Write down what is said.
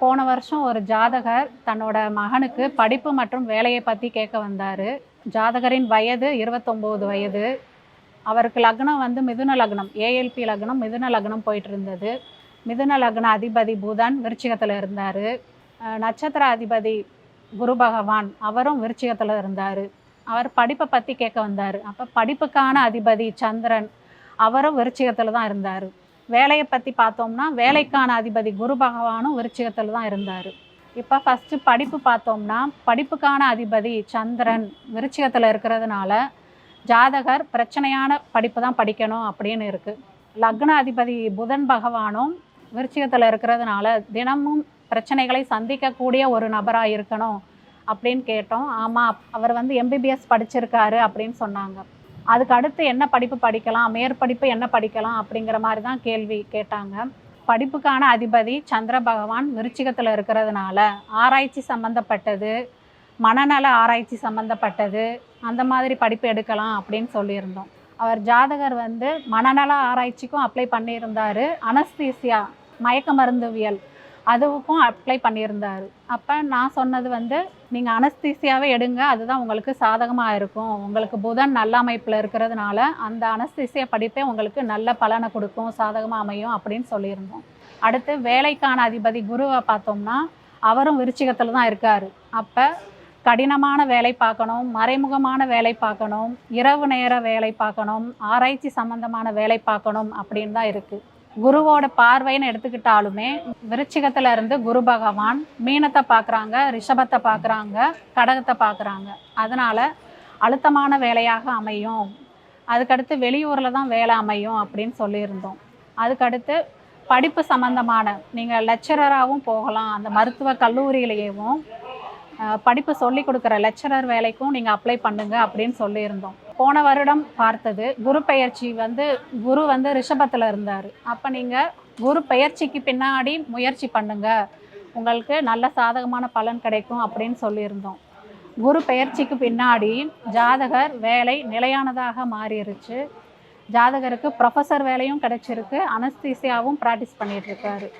போன வருஷம் ஒரு ஜாதகர் தன்னோட மகனுக்கு படிப்பு மற்றும் வேலையை பற்றி கேட்க வந்தார். ஜாதகரின் வயது இருபத்தொம்போது வயது. அவருக்கு லக்னம் வந்து மிதுன லக்னம் ஏஎல்பி லக்னம் மிதுன லக்னம் போயிட்டு இருந்தது மிதுன லக்ன அதிபதி புதன் விருச்சிகத்தில் இருந்தார். நட்சத்திர அதிபதி குரு பகவான் அவரும் விருச்சிகத்தில் இருந்தார். அவர் படிப்பை பற்றி கேட்க வந்தார். அப்போ படிப்புக்கான அதிபதி சந்திரன் அவரும் விருச்சிகத்தில் தான் இருந்தார். வேலையை பற்றி பார்த்தோம்னா வேலைக்கான அதிபதி குரு பகவானும் விருச்சிகத்தில் தான் இருந்தார். இப்போ ஃபஸ்ட்டு படிப்பு பார்த்தோம்னா படிப்புக்கான அதிபதி சந்திரன் விருச்சிகத்தில் இருக்கிறதுனால ஜாதகர் பிரச்சனையான படிப்பு தான் படிக்கணும் அப்படின்னு இருக்குது லக்ன அதிபதி புதன் பகவானும் விருச்சிகத்தில் இருக்கிறதுனால தினமும் பிரச்சனைகளை சந்திக்கக்கூடிய ஒரு நபராக இருக்கணும் அப்படின்னு கேட்டோம். ஆமாம் அவர் வந்து எம்பிபிஎஸ் படிச்சிருக்காரு அப்படின்னு சொன்னாங்க. அதுக்கு அடுத்து என்ன படிப்பு படிக்கலாம் மேற்படிப்பு என்ன படிக்கலாம் அப்படிங்கிற மாதிரி தான் கேள்வி கேட்டாங்க. படிப்புக்கான அதிபதி சந்திர பகவான் விருச்சிகத்தில் இருக்கிறதுனால ஆராய்ச்சி சம்மந்தப்பட்டது மனநல ஆராய்ச்சி சம்மந்தப்பட்டது அந்த மாதிரி படிப்பு எடுக்கலாம் அப்படின்னு சொல்லியிருந்தோம். அவர் ஜாதகர் வந்து மனநல ஆராய்ச்சிக்கும் அப்ளை பண்ணியிருந்தார். அனஸ்தீசியா மயக்க மருந்துவியல் அதுவுக்கும் அப்ளை பண்ணியிருந்தார். அப்போ நான் சொன்னது வந்து நீங்கள் அனஸ்தீசியாவே எடுங்க அதுதான் உங்களுக்கு சாதகமாக இருக்கும். உங்களுக்கு புதன் நல்ல அமைப்பில் இருக்கிறதுனால அந்த அனஸ்தீசியா படிப்பே உங்களுக்கு நல்ல பலனை கொடுக்கும் சாதகமாக அமையும் அப்படின்னு சொல்லியிருந்தோம். அடுத்து வேலைக்கான அதிபதி குருவை பார்த்தோம்னா அவரும் விருச்சிகத்தில் தான் இருக்கார். அப்போ கடினமான வேலை பார்க்கணும் மறைமுகமான வேலை பார்க்கணும் இரவு நேர வேலை பார்க்கணும் ஆராய்ச்சி சம்பந்தமான வேலை பார்க்கணும் அப்படின்னு தான் இருக்குது குருவோட பார்வைன்னு எடுத்துக்கிட்டாலுமே விருச்சிகத்துல இருந்து குரு பகவான் மீனத்தை பார்க்குறாங்க ரிஷபத்தை பார்க்குறாங்க கடகத்தை பார்க்குறாங்க அதனால அழுத்தமான வேலையாக அமையும். அதுக்கடுத்து வெளியூரில் தான் வேலை அமையும் அப்படின்னு சொல்லியிருந்தோம். அதுக்கடுத்து படிப்பு சம்மந்தமான நீங்கள் லெக்சரராகவும் போகலாம். அந்த மருத்துவ கல்லூரியிலேயும் படிப்பு சொல்லி கொடுக்குற லெக்சரர் வேலைக்கும் நீங்கள் அப்ளை பண்ணுங்க அப்படின்னு சொல்லியிருந்தோம். போன வருடம் பார்த்தது. குரு பெயர்ச்சி வந்து குரு வந்து ரிஷபத்தில் இருந்தார். அப்போ நீங்கள் குரு பெயர்ச்சிக்கு பின்னாடி முயற்சி பண்ணுங்க. உங்களுக்கு நல்ல சாதகமான பலன் கிடைக்கும் அப்படின்னு சொல்லியிருந்தோம். குரு பெயர்ச்சிக்கு பின்னாடி ஜாதகர் வேலை நிலையானதாக மாறிடுச்சு ஜாதகருக்கு ப்ரொஃபஸர் வேலையும் கிடைச்சிருக்கு. அனஸ்தீசியாவும் ப்ராக்டிஸ் பண்ணிகிட்ருக்காரு